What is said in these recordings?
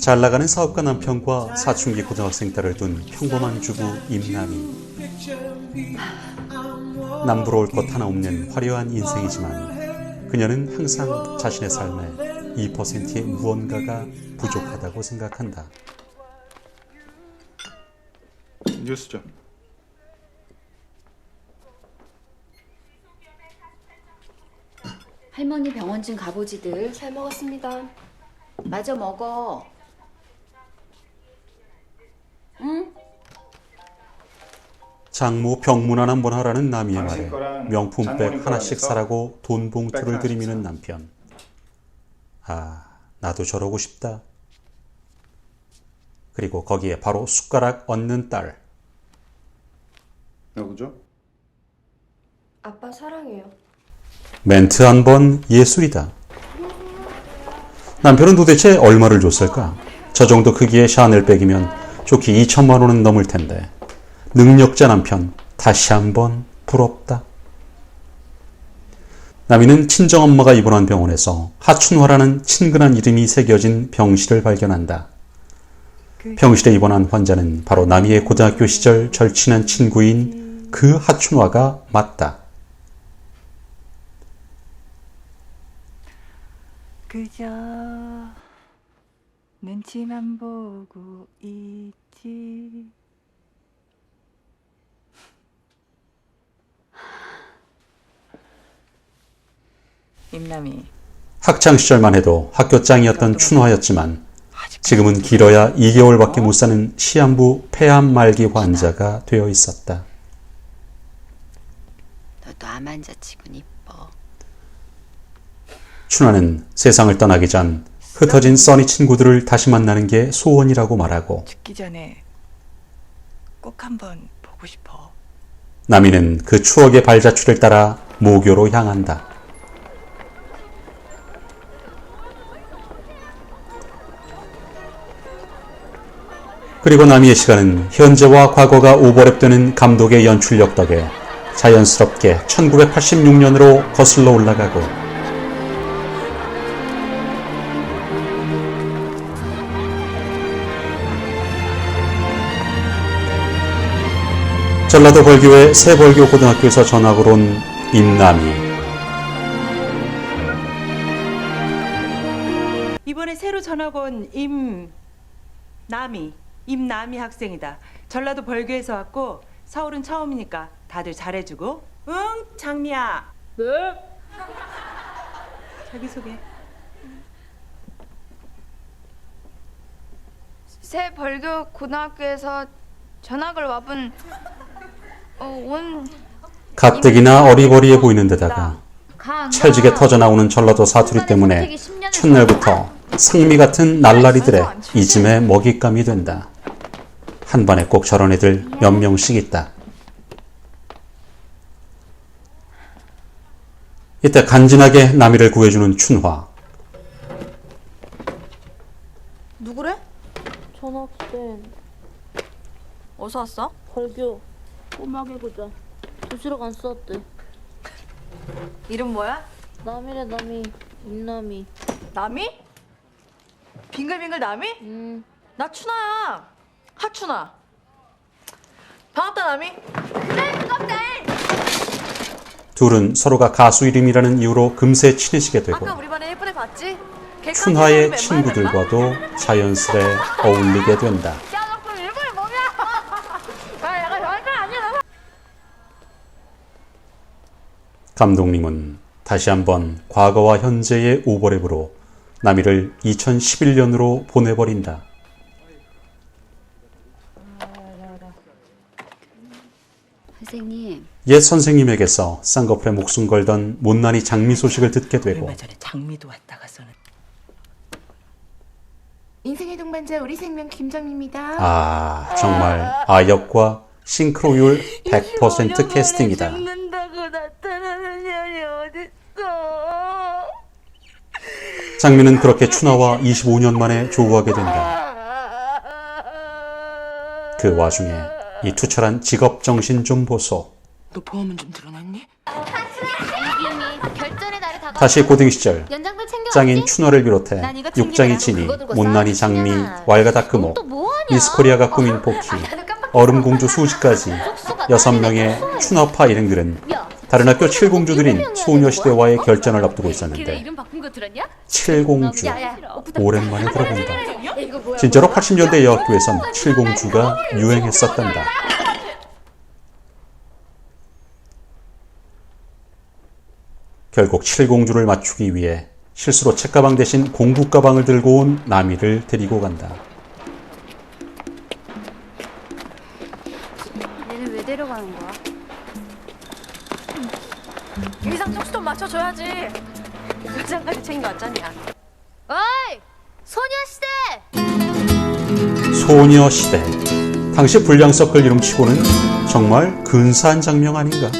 잘 나가는 사업가 남편과 사춘기 고등학생 딸을 둔 평범한 주부 임남이 남부러울 것 하나 없는 화려한 인생이지만 그녀는 항상 자신의 삶에 2%의 무언가가 부족하다고 생각한다. 뉴스죠. 할머니 병원 좀 가보지들. 잘 먹었습니다. 마저 먹어. 응? 장모 병문안 한번 하라는 남이의 말에 명품백 하나씩 사라고 돈백 봉투를 들이미는 사. 남편. 아, 나도 저러고 싶다. 그리고 거기에 바로 숟가락 얹는 딸. 누구죠? 아빠 사랑해요. 멘트 한 번 예술이다. 남편은 도대체 얼마를 줬을까? 저 정도 크기의 샤넬백이면 좋게 2천만 원은 넘을 텐데. 능력자 남편, 다시 한번 부럽다. 남이는 친정엄마가 입원한 병원에서 하춘화라는 친근한 이름이 새겨진 병실을 발견한다. 병실에 입원한 환자는 바로 남이의 고등학교 시절 절친한 친구인 그 하춘화가 맞다. 그저 눈치만 보고 있지. 임남이 학창 시절만 해도 학교 짱이었던 춘화였지만 지금은 길어야 2개월밖에 못 사는 시한부 폐암 말기 환자가 되어 있었다. 너도 암 환자 치곤 이뻐. 춘화는 세상을 떠나기 전 흩어진 써니 친구들을 다시 만나는 게 소원이라고 말하고 죽기 전에 꼭 한번 보고 싶어. 남이는 그 추억의 발자취를 따라 모교로 향한다. 그리고 남이의 시간은 현재와 과거가 오버랩되는 감독의 연출력 덕에 자연스럽게 1986년으로 거슬러 올라가고 전라도 벌교의 새벌교 고등학교에서 전학을 온 임남이 이번에 새로 전학 온 임남이 임남이 학생이다. 전라도 벌교에서 왔고 서울은 처음이니까 다들 잘해주고. 응, 장미야. 네. 자기 소개. 새 벌교 고등학교에서 전학을 와본 어, 온 가뜩이나 어리버리해 보이는 데다가 찰지게 터져나오는 전라도 사투리 때문에 첫날부터 상미 같은 날라리들의 이짐의 먹잇감이 된다. 한 반에 꼭 저런 애들 몇 명씩 있다. 이때 간지나게 남이를 구해주는 춘화. 누구래? 전학생 어디서 왔어? 벌교 꼬마개 보자 도시락 안 썼대 이름 뭐야? 남이래 남이 임남이 남이? 빙글빙글 남이? 음 나 춘아야. 하춘아. 반갑다 남이. 둘은 서로가 가수 이름이라는 이유로 금세 친해지게 되고 아까 우리 반에 예쁜 애 봤지? 걔 춘화의 친구들과도 자연스레 어울리게 된다. 감독님은 다시 한번 과거와 현재의 오버랩으로 남이를 2011년으로 보내버린다. 선생님, 옛 선생님에게서 쌍꺼풀에 목숨 걸던 못난이 장미 소식을 듣게 되고 얼마 전에 장미도 왔다 갔었는. 인생의 동반자 우리 생명 김정입니다. 아 정말 아역과 싱크로율 100% 캐스팅이다. 죽는다고 나타나 는 년이 어딨어? 장미는 그렇게 춘하와 25년 만에 조우하게 된다. 그 와중에 이 투철한 직업 정신 좀 보소. 너 보험은 좀 다가와 다시 고등 시절 짝장인 춘월을 비롯해 육장이 진이, 못난이 장미, 왈가닥 금옥, 미스코리아가 꾸민 포키, 얼음공주 수지까지 여섯 명의 춘어파 일행들은 다른 학교 칠공주들인 소녀시대와의 결전을 앞두고 있었는데? 칠공주 오랜만에 들어본다. 진짜로 80년대 여학교에선 칠공주가 유행했었단다. 결국 칠공주를 맞추기 위해 실수로 책가방 대신 공부 가방을 들고 온 나미를 데리고 간다. 맞춰줘야지. 여장까지 챙겨왔잖냐. 어이! 소녀시대! 소녀시대. 당시 불량 서클 이름치고는 정말 근사한 장면 아닌가?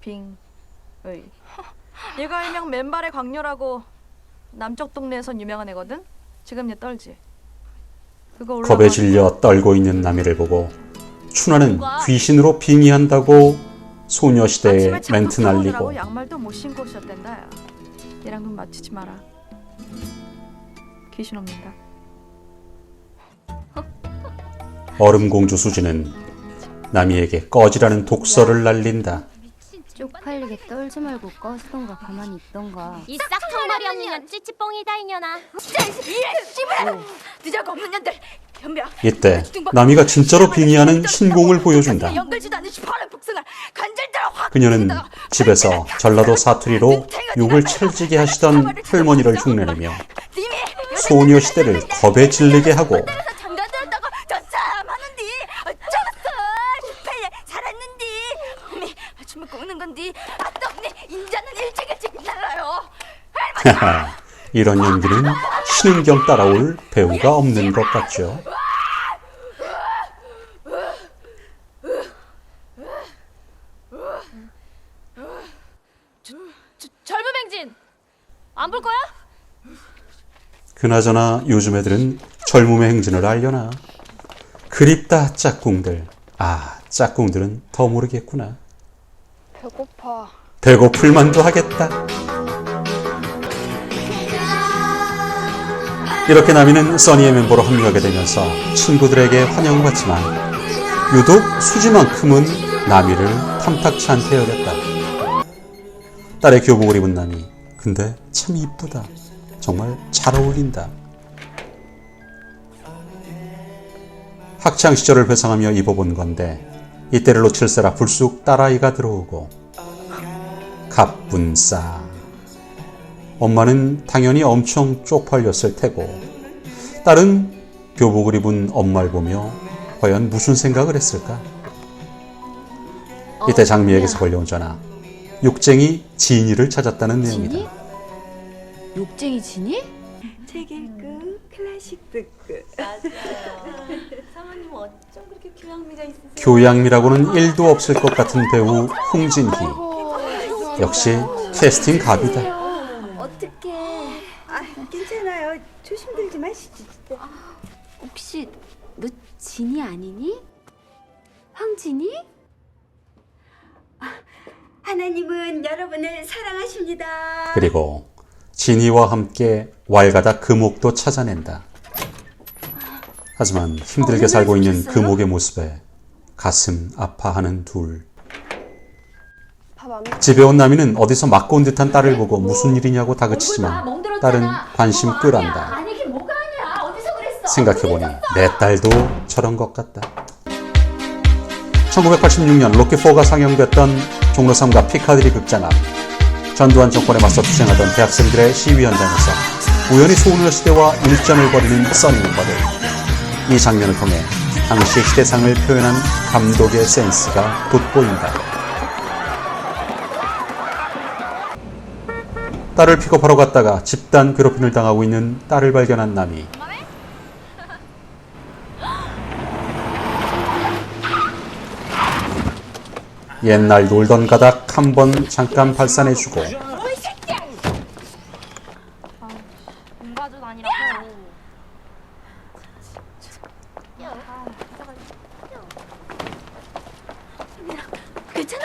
빙의. 얘가 일명 맨발의 광녀라고 남쪽 동네에선 유명한 애거든. 지금 얘 떨지. 그거 올라가. 겁에 질려 떨고 있는 나미를 보고 춘하는 귀신으로 빙의한다고 소녀시대에 멘트 날리고 양말도 못 신고 오셨댄다. 야. 얘랑 눈 맞추지 마라. 귀신 없는다. 얼음공주 수지는 나미에게 꺼지라는 독서를 날린다. 쪽팔리게 떨지 말고 꺼지던가 가만히 있던가 이 싹퉁머리 없는 년 찌찌뽕이다 이년아 늦어가 없는 년들 이때 나미가 진짜로 빙의하는 신공을 보여준다. 그녀는 집에서 전라도 사투리로 욕을 찰지게 하시던 할머니를 흉내내며 님이 소녀 시대를 겁에 질리게 하고 이런 연기는 신은경 따라올 배우가 없는 것 같죠. 젊은 맹진 안 볼 거야? 그나저나 요즘 애들은 젊음의 행진을 알려나. 그립다 짝꿍들. 아, 짝꿍들은 더 모르겠구나. 배고파. 배고플 만도 하겠다. 이렇게 나미는 써니의 멤버로 합류하게 되면서 친구들에게 환영받지만 유독 수지만큼은 나미를 탐탁치 않게 여겼다. 딸의 교복을 입은 나미. 근데 참 이쁘다. 정말 잘 어울린다. 학창 시절을 회상하며 입어본 건데 이때를 놓칠세라 불쑥 딸아이가 들어오고 갑분싸. 엄마는 당연히 엄청 쪽팔렸을 테고, 딸은 교복을 입은 엄마를 보며 과연 무슨 생각을 했을까? 이때 장미에게서 걸려온 전화. 육쟁이 진이를 찾았다는 내용이다. 욕쟁이 지니? 책 읽고 클래식 듣고. 사모님 어쩜 그렇게 교양미가 있으세요? 교양미라고는 1도 없을 것 같은 배우 홍진희. 역시 캐스팅 갑이다. 아, 괜찮아요. 조심들지 마시지. 진짜. 혹시 너 진이 아니니? 황진이? 하나님은 여러분을 사랑하십니다. 그리고 진이와 함께 왈가닥 금옥도 찾아낸다. 하지만 힘들게 살고 있는 금옥의 모습에 가슴 아파하는 둘. 집에 온 나미는 어디서 맞고 온 듯한 딸을 보고 무슨 일이냐고 다그치지만 딸은 관심 아니야. 어디서 그랬어? 생각해보니 내 딸도 저런 것 같다. 1986년 로키4가 상영됐던 종로 3가 피카디리 극장 앞. 전두환 정권에 맞서 투쟁하던 대학생들의 시위 현장에서 우연히 소녀시대와 일전을 벌이는 써니 멤버들. 이 장면을 통해 당시 시대상을 표현한 감독의 센스가 돋보인다. 딸을 픽업하러 갔다가 집단 괴롭힘을 당하고 있는 딸을 발견한 남이. 옛날 놀던 가닥 한 번 잠깐 발산해주고 공가전 아니라고 괜찮아?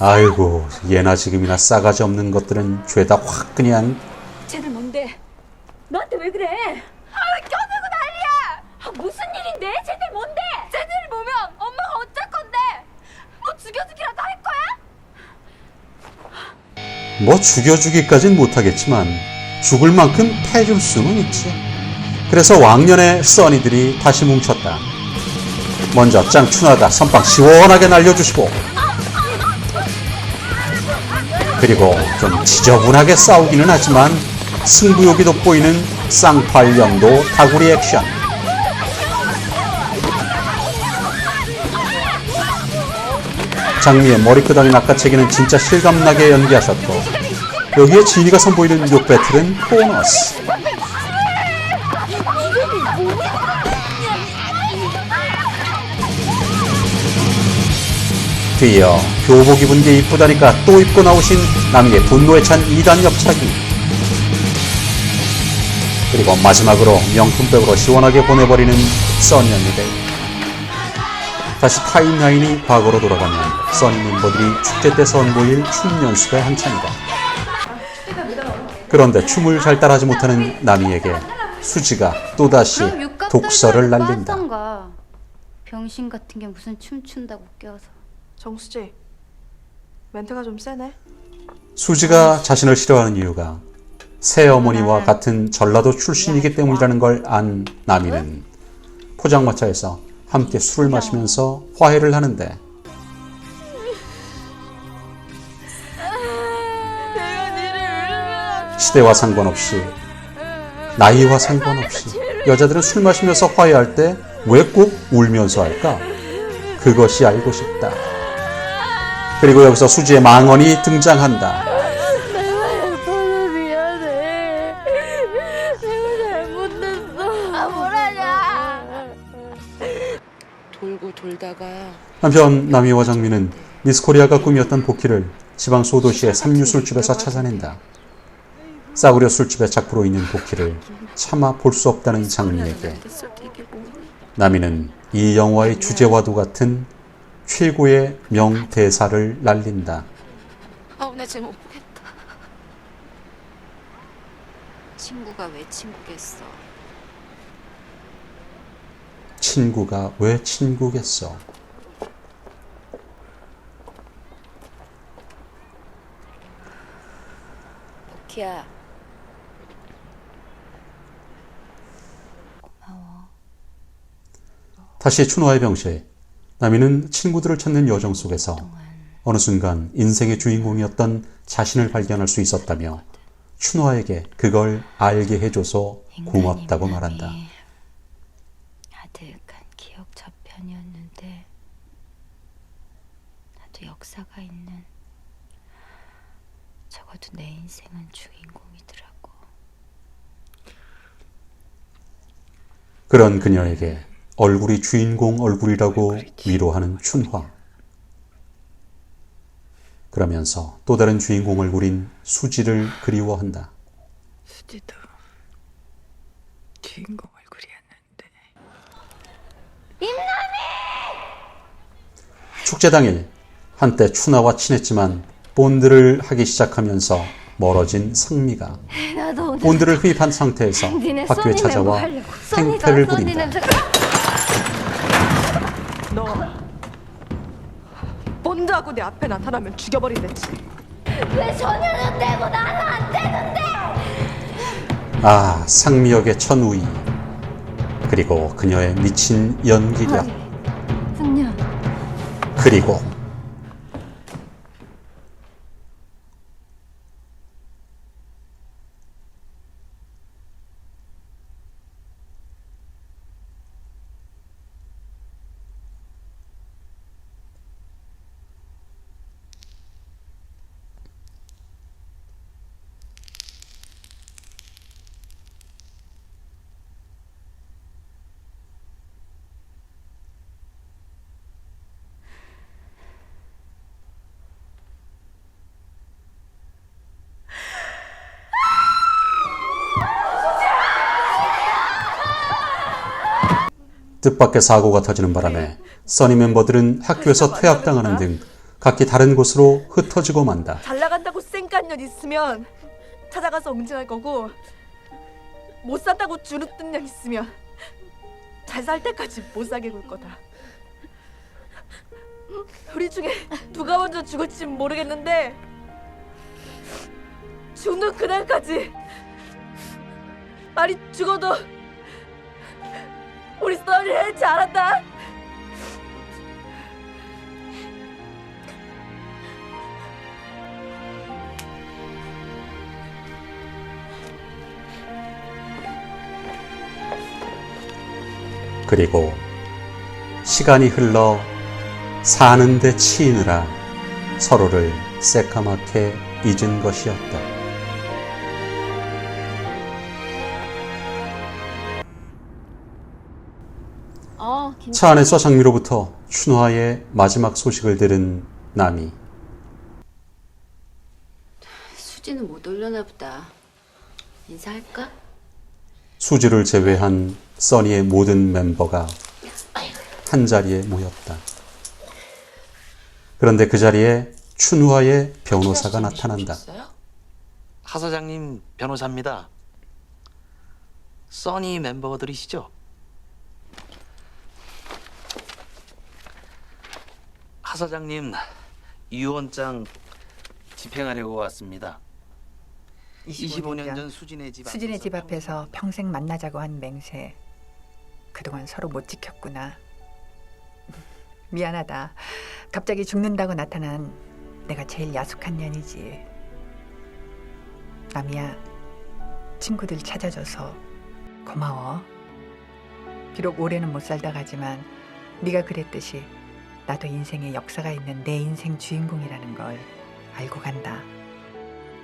아이고 예나 지금이나 싸가지 없는 것들은 죄다 확 그냥 쟤들 뭔데? 너한테 왜 그래? 아, 껴들고 난리야! 아, 무슨 일인데? 쟤들 뭔데? 쟤들이 보면 엄마가 어쩔 건데? 뭐 죽여주기라도 할 거야? 뭐 죽여주기까진 못하겠지만 죽을 만큼 패줄 수는 있지. 그래서 왕년의 써니들이 다시 뭉쳤다. 먼저 짱 추나가 선빵 시원하게 날려주시고 그리고 좀 지저분하게 싸우기는 하지만 승부욕이 돋보이는 쌍팔령도 다구리 액션. 장미의 머리끄덩이 낚아채기는 진짜 실감나게 연기하셨고 여기에 진이가 선보이는 욕 배틀은 보너스. 뒤이어 교복 입은 게 이쁘다니까 또 입고 나오신 남이의 분노에 찬 2단 옆차기 그리고 마지막으로 명품백으로 시원하게 보내버리는 써니 언니들. 다시 타임라인이 과거로 돌아가면 써니 멤버들이 축제 때 선보일 춤 연습에 한창이다. 그런데 춤을 잘 따라하지 못하는 남이에게 수지가 또다시 독서를 날린다. 가? 병신 같은 게 무슨 춤춘다고 껴서. 정수지 멘트가 좀 세네. 수지가 자신을 싫어하는 이유가 새 어머니와 같은 전라도 출신이기 때문이라는 걸 안 나미는 포장마차에서 함께 술을 마시면서 화해를 하는데 시대와 상관없이 나이와 상관없이 여자들은 술 마시면서 화해할 때 왜 꼭 울면서 할까? 그것이 알고 싶다. 그리고 여기서 수지의 망언이 등장한다. 미안해. 내가 잘못했어. 아 뭐라냐. 돌고 돌다가 한편 남이와 장미는 미스코리아가 꿈이었던 복희를 지방 소도시의 삼류 술집에서 찾아낸다. 싸구려 술집의 작부로 있는 복희를 차마 볼 수 없다는 장미에게 남이는 이 영화의 주제와도 같은 최고의 명대사를 날린다. 아우 나 지금 못 보겠다. 친구가 왜 친구겠어? 친구가 왜 친구겠어? 키야. 다시 춘화의 병실. 나미는 친구들을 찾는 여정 속에서 어느 순간 인생의 주인공이었던 자신을 발견할 수 있었다며 춘화에게 그걸 알게 해줘서 고맙다고 말한다. 아득한 기억 저편이었는데 나도 역사가 있는 적어도 내 인생은 주인공이더라고. 그런 그녀에게 얼굴이 주인공 얼굴이라고 위로하는 춘화. 그러면서 또 다른 주인공 얼굴인 수지를 그리워한다. 수지도 주인공 얼굴이었는데 축제 당일 한때 춘하와 친했지만 본드를 하기 시작하면서 멀어진 상미가 본드를 흡입한 상태에서 학교에 찾아와. 행패를 부린다. 너 본드하고 내 앞에 나타나면 죽여버린댔지 왜 전혀는 되고 나는 안 되는데? 아 상미역의 천우희 그리고 그녀의 미친 연기력 승려. 그리고 뜻밖의 사고가 터지는 바람에 써니 멤버들은 학교에서 퇴학당하는 등 각기 다른 곳으로 흩어지고 만다. 잘 나간다고 쌩까년 있으면 찾아가서 응징할 거고 못 산다고 주눅든 년 있으면 잘 살 때까지 못 사게 굴 거다. 우리 중에 누가 먼저 죽을지 모르겠는데 죽는 그날까지 아니 죽어도 우리 해지 않았다. 그리고 시간이 흘러 사는데 치이느라 서로를 새까맣게 잊은 것이었다. 차 안에서 장미로부터 춘화의 마지막 소식을 들은 남이 수지는 못 올려나 보다. 인사할까? 수지를 제외한 써니의 모든 멤버가 한 자리에 모였다. 그런데 그 자리에 춘화의 변호사가 나타난다. 하 사장님 변호사입니다. 써니 멤버들이시죠? 하 사장님 유언장 집행하려고 왔습니다. 25년 전 수진의 집 수진의 앞에서 집 앞에서 평생 만나자고 한 맹세. 그동안 서로 못 지켰구나. 미안하다. 갑자기 죽는다고 나타난 내가 제일 야속한 년이지. 남이야, 친구들 찾아줘서 고마워. 비록 올해는 못 살다 가지만 네가 그랬듯이 나도 인생에 역사가 있는 내 인생 주인공이라는 걸 알고 간다.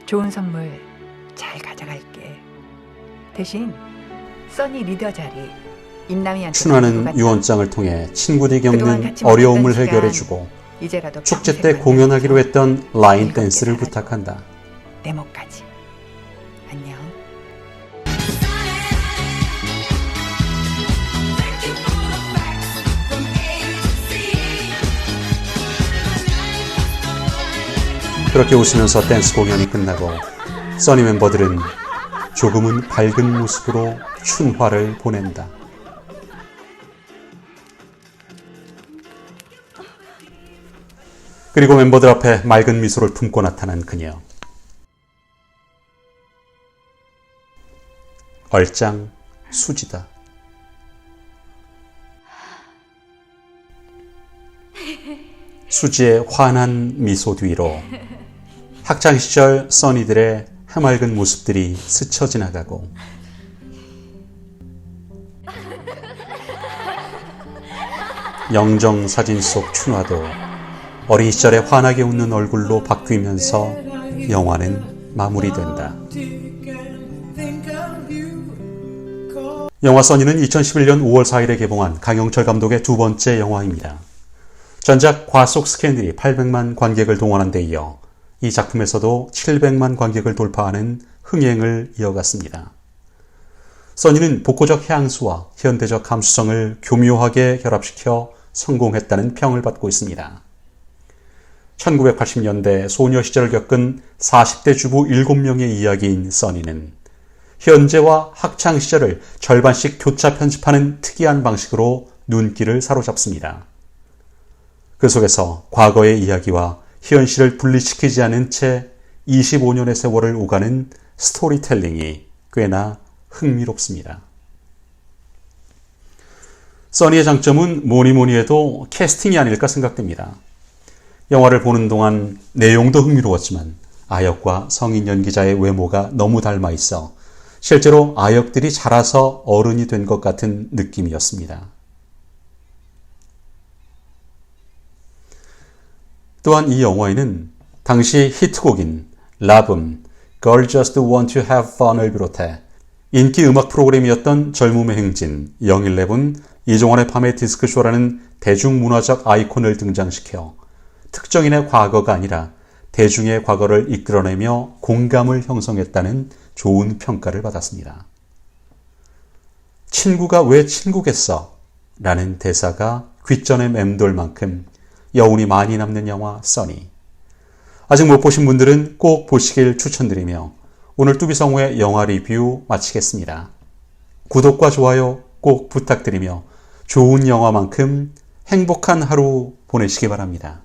좋은 선물 잘 가져갈게. 대신 써니 리더 자리 임남이한테 춘화는 맡기고 유언장을 통해 친구들이 겪는 어려움을 해결해주고 이제라도 축제 때 공연하기로 했던 라인 댄스를. 부탁한다. 내 목까지. 안녕. 그렇게 웃으면서 댄스 공연이 끝나고 써니 멤버들은 조금은 밝은 모습으로 춘화를 보낸다. 그리고 멤버들 앞에 맑은 미소를 품고 나타난 그녀. 얼짱 수지다. 수지의 환한 미소 뒤로 학창 시절 써니들의 해맑은 모습들이 스쳐 지나가고 영정 사진 속 춘화도 어린 시절의 환하게 웃는 얼굴로 바뀌면서 영화는 마무리된다. 영화 써니는 2011년 5월 4일에 개봉한 강영철 감독의 두 번째 영화입니다. 전작 과속 스캔들이 800만 관객을 동원한 데 이어 이 작품에서도 700만 관객을 돌파하는 흥행을 이어갔습니다. 써니는 복고적 향수와 현대적 감수성을 교묘하게 결합시켜 성공했다는 평을 받고 있습니다. 1980년대 소녀 시절을 겪은 40대 주부 7명의 이야기인 써니는 현재와 학창 시절을 절반씩 교차 편집하는 특이한 방식으로 눈길을 사로잡습니다. 그 속에서 과거의 이야기와 현실을 분리시키지 않은 채 25년의 세월을 오가는 스토리텔링이 꽤나 흥미롭습니다. 써니의 장점은 뭐니 뭐니 해도 캐스팅이 아닐까 생각됩니다. 영화를 보는 동안 내용도 흥미로웠지만 아역과 성인 연기자의 외모가 너무 닮아 있어 실제로 아역들이 자라서 어른이 된 것 같은 느낌이었습니다. 또한 이 영화에는 당시 히트곡인 라붐, Girl Just Want to Have Fun을 비롯해 인기 음악 프로그램이었던 젊음의 행진, 영일레븐, 이종환의 밤의 디스크쇼라는 대중문화적 아이콘을 등장시켜 특정인의 과거가 아니라 대중의 과거를 이끌어내며 공감을 형성했다는 좋은 평가를 받았습니다. 친구가 왜 친구겠어? 라는 대사가 귓전에 맴돌 만큼 여운이 많이 남는 영화 써니. 아직 못 보신 분들은 꼭 보시길 추천드리며 오늘 뚜비성우의 영화 리뷰 마치겠습니다. 구독과 좋아요 꼭 부탁드리며 좋은 영화만큼 행복한 하루 보내시기 바랍니다.